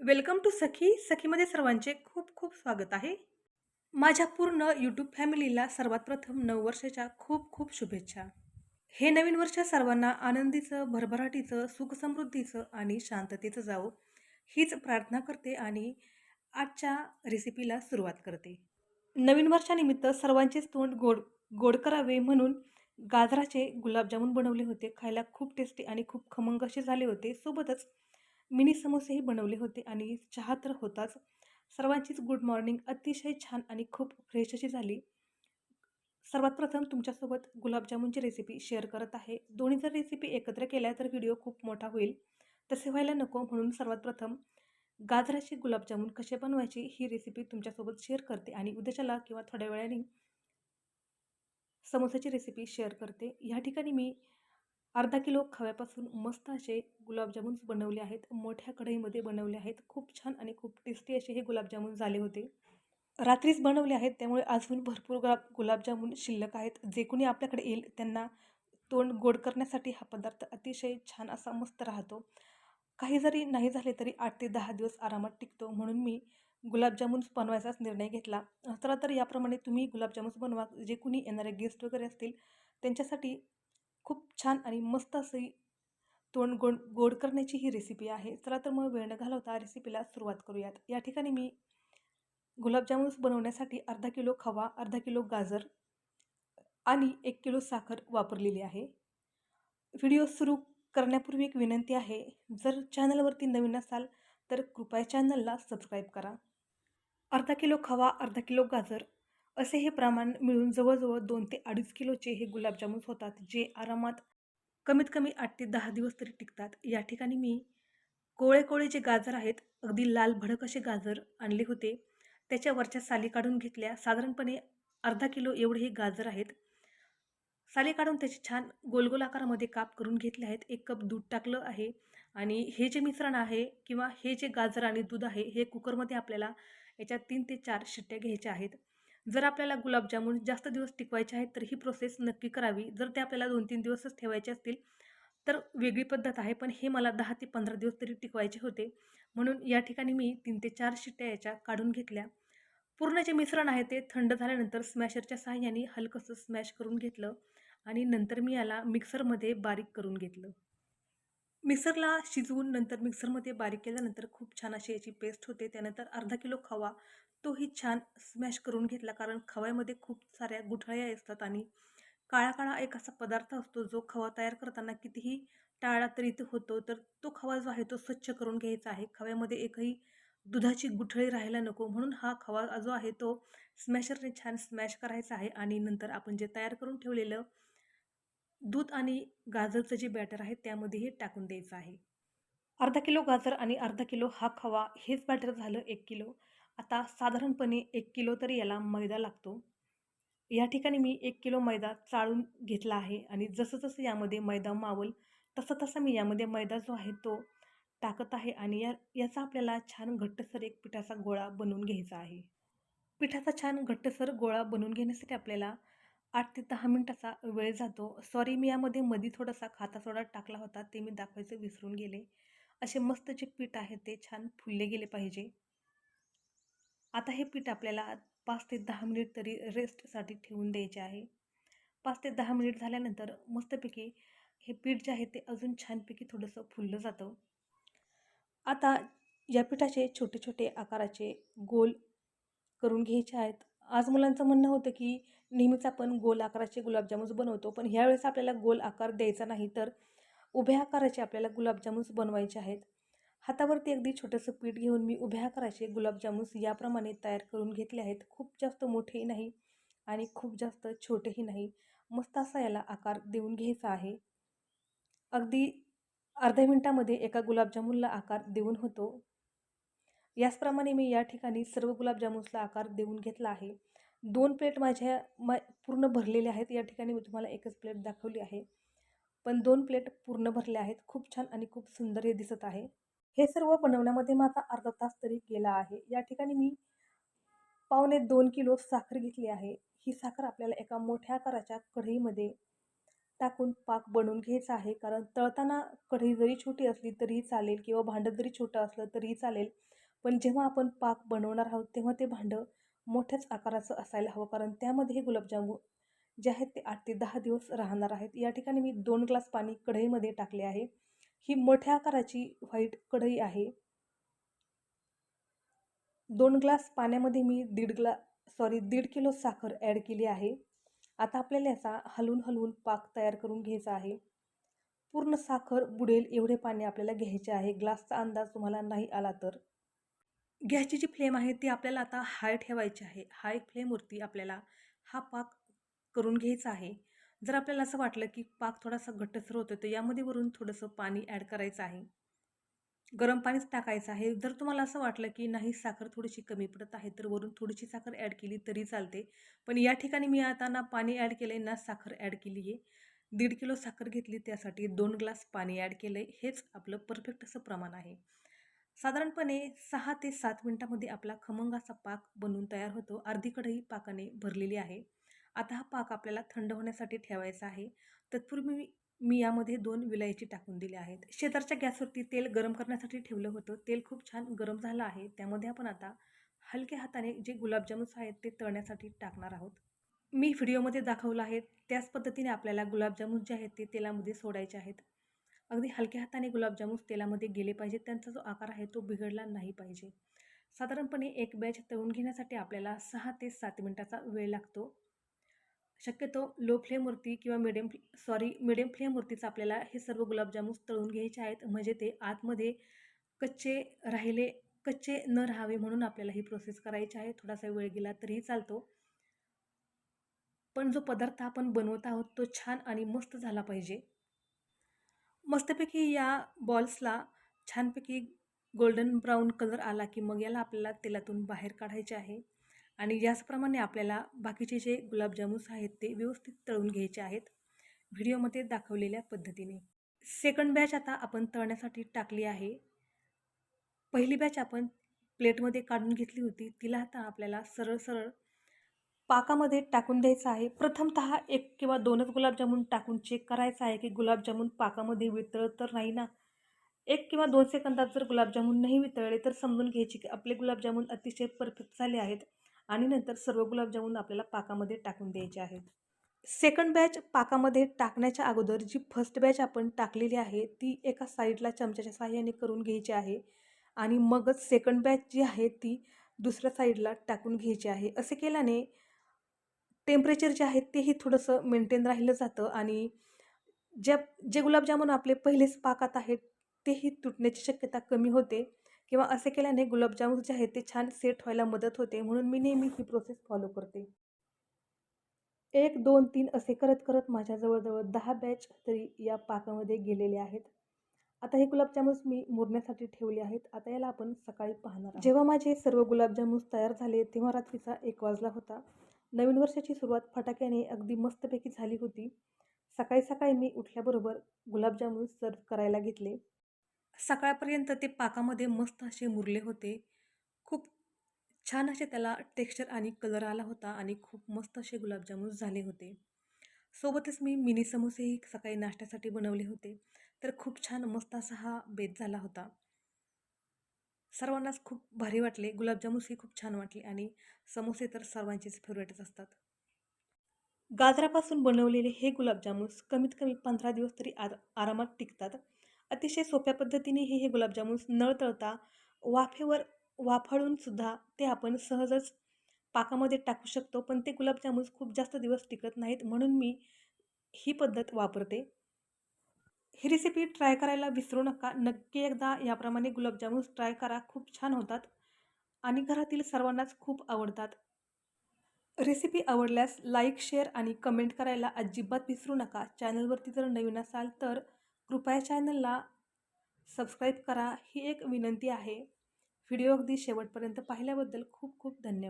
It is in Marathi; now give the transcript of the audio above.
वेलकम टू सखी. सखीमध्ये सर्वांचे खूप खूप स्वागत आहे. माझ्या पूर्ण यूट्यूब फॅमिलीला सर्वात प्रथम नऊ वर्षाच्या खूप खूप शुभेच्छा. हे नवीन वर्ष सर्वांना आनंदीचं भरभराटीचं सुखसमृद्धीचं आणि शांततेचं जावं हीच प्रार्थना करते आणि आजच्या रेसिपीला सुरुवात करते. नवीन वर्षानिमित्त सर्वांचेच तोंड गोड गोड करावे म्हणून गाजराचे गुलाबजामुन बनवले होते. खायला खूप टेस्टी आणि खूप खमंग असे झाले होते. सोबतच मिनी समोसेही बनवले होते आणि चहा तर होताच. सर्वांचीच गुड मॉर्निंग अतिशय छान आणि खूप फ्रेश अशी झाली. सर्वात प्रथम तुमच्यासोबत गुलाबजामुनची रेसिपी शेअर करत आहे. दोन्ही जर रेसिपी एकत्र केल्या तर व्हिडिओ खूप मोठा होईल. तसे व्हायला नको म्हणून सर्वात प्रथम गाजराचे गुलाबजामुन कसे बनवायचे ही रेसिपी तुमच्यासोबत शेअर करते आणि उद्याच्याला किंवा थोड्या वेळाने समोसाची रेसिपी शेअर करते. ह्या ठिकाणी मी अर्धा किलो खव्यापासून मस्त असे गुलाबजामुन्स बनवले आहेत. मोठ्या कढईमध्ये बनवले आहेत. खूप छान आणि खूप टेस्टी असे हे गुलाबजामुन झाले होते. रात्रीच बनवले आहेत. त्यामुळे अजून भरपूर गुलाब गुलाबजामुन शिल्लक आहेत. जे कोणी आपल्याकडे येईल त्यांना तोंड गोड करण्यासाठी हा पदार्थ अतिशय छान असा मस्त राहतो. काही जरी नाही झाले तरी आठ ते दहा दिवस आरामात टिकतो. म्हणून मी गुलाबजामुन बनवायचाच निर्णय घेतला. चला तर याप्रमाणे तुम्ही गुलाबजामुन्स बनवा. जे कुणी येणारे गेस्ट वगैरे असतील त्यांच्यासाठी खूप छान आणि मस्त अशी तोंड गोड गोड करण्याची ही रेसिपी आहे. चला तर मग वेळ न घालवता रेसिपीला सुरुवात करूयात. या ठिकाणी मी गुलाबजामुन्स बनवण्यासाठी अर्धा किलो खवा अर्धा किलो गाजर आणि एक किलो साखर वापरलेली आहे. व्हिडिओ सुरू करण्यापूर्वी एक विनंती आहे जर चॅनलवरती नवीन असाल तर कृपया चॅनलला सबस्क्राईब करा. अर्धा किलो खवा अर्धा किलो गाजर असे हे प्रमाण मिळून जवळजवळ दोन ते अडीच किलोचे हे गुलाबजामुन होतात जे आरामात कमीत कमी आठ ते दहा दिवस तरी टिकतात. या ठिकाणी मी कोळे कोळे जे गाजर आहेत अगदी लाल भडक असे गाजर आणले होते. त्याच्या वरच्या साली काढून घेतल्या. साधारणपणे अर्धा किलो एवढे हे गाजर आहेत. साली काढून त्याचे छान गोलगोल आकारामध्ये काप करून घेतले आहेत. एक कप दूध टाकलं आहे आणि हे जे मिश्रण आहे किंवा हे जे गाजर आणि दूध आहे हे कुकरमध्ये आपल्याला याच्यात तीन ते चार शिट्ट्या घ्यायच्या आहेत. जर आपल्याला गुलाबजामुन जास्त दिवस टिकवायचे आहेत तर ही प्रोसेस नक्की करावी. जर ते आपल्याला दोन तीन दिवसच ठेवायचे असतील तर वेगळी पद्धत आहे पण हे मला दहा ते पंधरा दिवस तरी टिकवायचे होते. म्हणून या ठिकाणी मी तीन ते चार शिट्ट्या याच्या काढून घेतल्या. पूर्ण जे मिश्रण आहे ते थंड झाल्यानंतर स्मॅशरच्या सहाय्याने हलकंसं स्मॅश करून घेतलं आणि नंतर मी याला मिक्सरमध्ये बारीक करून घेतलं. मिक्सरला शिजवून नंतर मिक्सरमध्ये बारीक केल्यानंतर खूप छान अशी याची पेस्ट होते. त्यानंतर अर्धा किलो खवा तोही छान स्मॅश करून घेतला. कारण खव्यामध्ये खूप साऱ्या गुठळ्या असतात आणि काळा काळा एक असा पदार्थ असतो जो खवा तयार करताना कितीही टाळला तरी तो होतो. तर तो खवा जो आहे तो स्वच्छ करून घ्यायचा आहे. खव्यामध्ये एकही दुधाची गुठळी राहायला नको. म्हणून हा खवा जो आहे तो स्मॅशरने छान स्मॅश करायचा आहे आणि नंतर आपण जे तयार करून ठेवलेलं दूध आणि गाजरचं जे बॅटर आहे त्यामध्ये हे टाकून द्यायचं आहे. अर्धा किलो गाजर आणि अर्धा किलो हा खवा हेच बॅटर झालं एक किलो. आता साधारणपणे एक किलो तरी याला मैदा लागतो. या ठिकाणी मी एक किलो मैदा चाळून घेतला आहे आणि जसं जसं यामध्ये मैदा मावल तसं तसं मी यामध्ये मैदा जो आहे तो टाकत आहे आणि या याचा आपल्याला छान घट्टसर एक पिठाचा गोळा बनवून घ्यायचा आहे. पिठाचा छान घट्टसर गोळा बनवून घेण्यासाठी आपल्याला आठ ते दहा मिनटाचा वेळ जातो. सॉरी मी यामध्ये मधी थोडासा खाता सोडा टाकला होता ते मी दाखवायचं विसरून गेले. असे मस्त जे पीठ आहे ते छान फुलले गेले पाहिजे. आता हे पीठ आपल्याला पाच ते दहा मिनिट तरी रेस्टसाठी ठेवून द्यायचे आहे. पाच ते दहा मिनिट झाल्यानंतर मस्तपैकी हे पीठ जे आहे ते अजून छानपैकी थोडंसं फुललं जातं. आता या पिठाचे छोटे छोटे आकाराचे गोल करून घ्यायचे आहेत. आज मुलांचं म्हणणं होतं की नेहमीच आपण गोल आकाराचे गुलाबजामुन्स बनवतो पण ह्यावेळेस आपल्याला गोल आकार द्यायचा नाही तर उभ्या आकाराचे आपल्याला गुलाबजामुन्स बनवायचे आहेत. हातावरती अगदी छोटंसं पीठ घेऊन मी उभ्या करायचे गुलाबजामुन्स याप्रमाणे तयार करून घेतले आहेत. खूप जास्त मोठेही नाही आणि खूप जास्त छोटेही नाही. मस्त असा याला आकार देऊन घ्यायचा आहे. अगदी अर्ध्या मिनटामध्ये एका गुलाबजामुनला आकार देऊन होतो. याचप्रमाणे मी या ठिकाणी सर्व गुलाबजामुन्सला आकार देऊन घेतला आहे. दोन प्लेट माझ्या मा पूर्ण भरलेल्या आहेत. या ठिकाणी मी तुम्हाला एकच प्लेट दाखवली आहे. पण दोन प्लेट पूर्ण भरल्या आहेत. खूप छान आणि खूप सुंदर हे दिसत आहे. हे सर्व बनवण्यामध्ये माझा अर्धा तास तरी गेला आहे. या ठिकाणी मी पावणे दोन किलो साखर घेतली आहे. ही साखर आपल्याला एका मोठ्या आकाराच्या कढईमध्ये टाकून पाक बनवून घ्यायचा आहे. कारण तळताना कढई जरी छोटी असली तरीही चालेल किंवा भांडं जरी छोटं असलं तरीही चालेल. पण जेव्हा आपण पाक बनवणार आहोत तेव्हा ते भांडं मोठ्याच आकाराचं असायला हवं. कारण त्यामध्ये हे गुलाबजामून जे आहेत ते आठ ते दहा दिवस राहणार आहेत. या ठिकाणी मी दोन ग्लास पाणी कढईमध्ये टाकले आहे. ही मोठ्या आकाराची व्हाईट कढई आहे. दोन ग्लास पाण्यामध्ये मी दीड ग्ला सॉरी दीड किलो साखर ॲड केली आहे. आता आपल्याला याचा हलवून हलवून पाक तयार करून घ्यायचा आहे. पूर्ण साखर बुडेल एवढे पाणी आपल्याला घ्यायचे आहे. ग्लासचा अंदाज तुम्हाला नाही आला तर. गॅसची जी फ्लेम आहे ती आपल्याला आता हाय ठेवायची आहे. हाय फ्लेमवरती आपल्याला हा पाक करून घ्यायचा आहे. जर आपल्याला असं वाटलं की पाक थोडासा घट्टसर होतो तर यामध्ये वरून थोडंसं पाणी ॲड करायचं आहे. गरम पाणीच टाकायचं आहे. जर तुम्हाला असं वाटलं की नाही साखर थोडीशी कमी पडत आहे तर वरून थोडीशी साखर ॲड केली तरी चालते. पण या ठिकाणी मी आता ना पाणी ॲड केलं आहे ना साखर ॲड केली आहे. दीड किलो साखर घेतली त्यासाठी दोन ग्लास पाणी ॲड केलं आहे हेच आपलं परफेक्ट असं प्रमाण आहे. साधारणपणे सहा ते सात मिनटामध्ये आपला खमंगाचा पाक बनवून तयार होतो. अर्धी कढई पाकाने भरलेली आहे. आता हा पाक आपल्याला थंड होण्यासाठी ठेवायचा आहे. तत्पूर्वी मी मी यामध्ये दोन विलायची टाकून दिल्या आहेत. शेजारच्या गॅसवरती तेल गरम करण्यासाठी ठेवलं होतं. तेल खूप छान गरम झालं आहे. त्यामध्ये आपण आता हलक्या हाताने जे गुलाबजामुन्स आहेत ते तळण्यासाठी टाकणार आहोत. मी व्हिडिओमध्ये दाखवलं आहे. त्याच पद्धतीने आपल्याला गुलाबजामुन जे आहेत ते तेलामध्ये सोडायचे आहेत. अगदी हलक्या हाताने गुलाबजामुन तेलामध्ये गेले पाहिजेत. त्यांचा जो आकार आहे तो बिघडला नाही पाहिजे. साधारणपणे एक बॅच तळून घेण्यासाठी आपल्याला सहा ते सात मिनटाचा वेळ लागतो. शक्यतो लो फ्लेमवरती किंवा मिडियम सॉरी मिडियम फ्लेमवरतीच आपल्याला हे सर्व गुलाबजामुन तळून घ्यायचे आहेत. म्हणजे ते आतमध्ये कच्चे राहिले कच्चे न राहावे म्हणून आपल्याला ही प्रोसेस करायची आहे. थोडासा वेळ गेला तरीही चालतो. पण जो पदार्थ आपण बनवत आहोत तो छान आणि मस्त झाला पाहिजे. मस्तपैकी या बॉल्सला छानपैकी गोल्डन ब्राऊन कलर आला की मग याला आपल्याला तेलातून बाहेर काढायचे आहे. आणि याचप्रमाणे आपल्याला बाकीचे जे गुलाबजामुन्स आहेत ते व्यवस्थित तळून घ्यायचे आहेत. व्हिडिओमध्ये दाखवलेल्या पद्धतीने. सेकंड बॅच आता आपण तळण्यासाठी टाकली आहे. पहिली बॅच आपण प्लेटमध्ये काढून घेतली होती. तिला आता आपल्याला सरळ सरळ पाकामध्ये टाकून द्यायचं आहे. प्रथमत एक किंवा दोनच गुलाबजामुन टाकून चेक करायचं आहे की गुलाबजामुन पाकामध्ये वितळत तर नाही ना? एक किंवा दोन सेकंदात जर गुलाबजामुन नाही वितळले तर समजून घ्यायची की आपले गुलाबजामुन अतिशय परफेक्ट झाले आहेत. आणि नंतर सर्व गुलाबजामुन आपल्याला पाकामध्ये टाकून द्यायचे आहेत. सेकंड बॅच पाकामध्ये टाकण्याच्या अगोदर जी फर्स्ट बॅच आपण टाकलेली आहे ती एका साईडला चमच्याच्या साह्याने करून घ्यायची आहे. आणि मगच सेकंड बॅच जी आहे ती दुसऱ्या साईडला टाकून घ्यायची आहे. असे केल्याने टेम्परेचर जे आहे तेही थोडंसं मेंटेन राहिलं जातं आणि ज्या जे गुलाबजामुन आपले पहिलेच पाकात आहेत तेही तुटण्याची शक्यता कमी होते. किंवा असे केल्याने गुलाबजामुन जे आहेत ते छान सेट व्हायला मदत होते म्हणून मी नेहमी ही प्रोसेस फॉलो करते. एक दोन तीन असे करत करत माझ्या जवळजवळ दहा बॅच तरी या पाकामध्ये गेलेले आहेत. आता हे गुलाबजामुन्स मी मुरण्यासाठी ठेवले आहेत. आता याला आपण सकाळी पाहणार जेव्हा माझे सर्व गुलाबजामुन्स तयार झाले तेव्हा रात्रीचा एक वाजला होता. नवीन वर्षाची सुरुवात फटाक्याने अगदी मस्तपैकी झाली होती. सकाळी सकाळी मी उठल्याबरोबर गुलाबजामुन सर्व करायला घेतले. सकाळपर्यंत ते पाकामध्ये मस्त असे मुरले होते. खूप छान असे त्याला टेक्स्चर आणि कलर आला होता आणि खूप मस्त असे गुलाबजामुन झाले होते. सोबतच मी मिनी समोसेही सकाळी नाश्त्यासाठी बनवले होते. तर खूप छान मस्त असा हा बेत झाला होता. सर्वांनाच खूप भारी वाटले. गुलाबजामुनही खूप छान वाटले आणि समोसे तर सर्वांचेच फेवरेटच असतात. गाजरापासून बनवलेले हे गुलाबजामुन कमीत कमी पंधरा दिवस तरी आ आरामात टिकतात. अतिशय सोप्या पद्धतीने हे हे गुलाबजामुन न तळता वाफेवर वाफाळून सुद्धा ते आपण सहजच पाकामध्ये टाकू शकतो. पण ते गुलाबजामुन खूप जास्त दिवस टिकत नाहीत म्हणून मी ही पद्धत वापरते. ही रेसिपी ट्राय करायला विसरू नका. नक्की एकदा याप्रमाणे गुलाबजामुन ट्राय करा. खूप छान होतात आणि घरातील सर्वांनाच खूप आवडतात. रेसिपी आवडल्यास लाईक शेअर आणि कमेंट करायला अजिबात विसरू नका. चॅनलवरती जर नवीन असाल तर कृपया चॅनलला सबस्क्राईब करा ही एक विनंती आहे. व्हिडिओ अगदी शेवटपर्यंत पाहिल्याबद्दल खूप खूप धन्यवाद.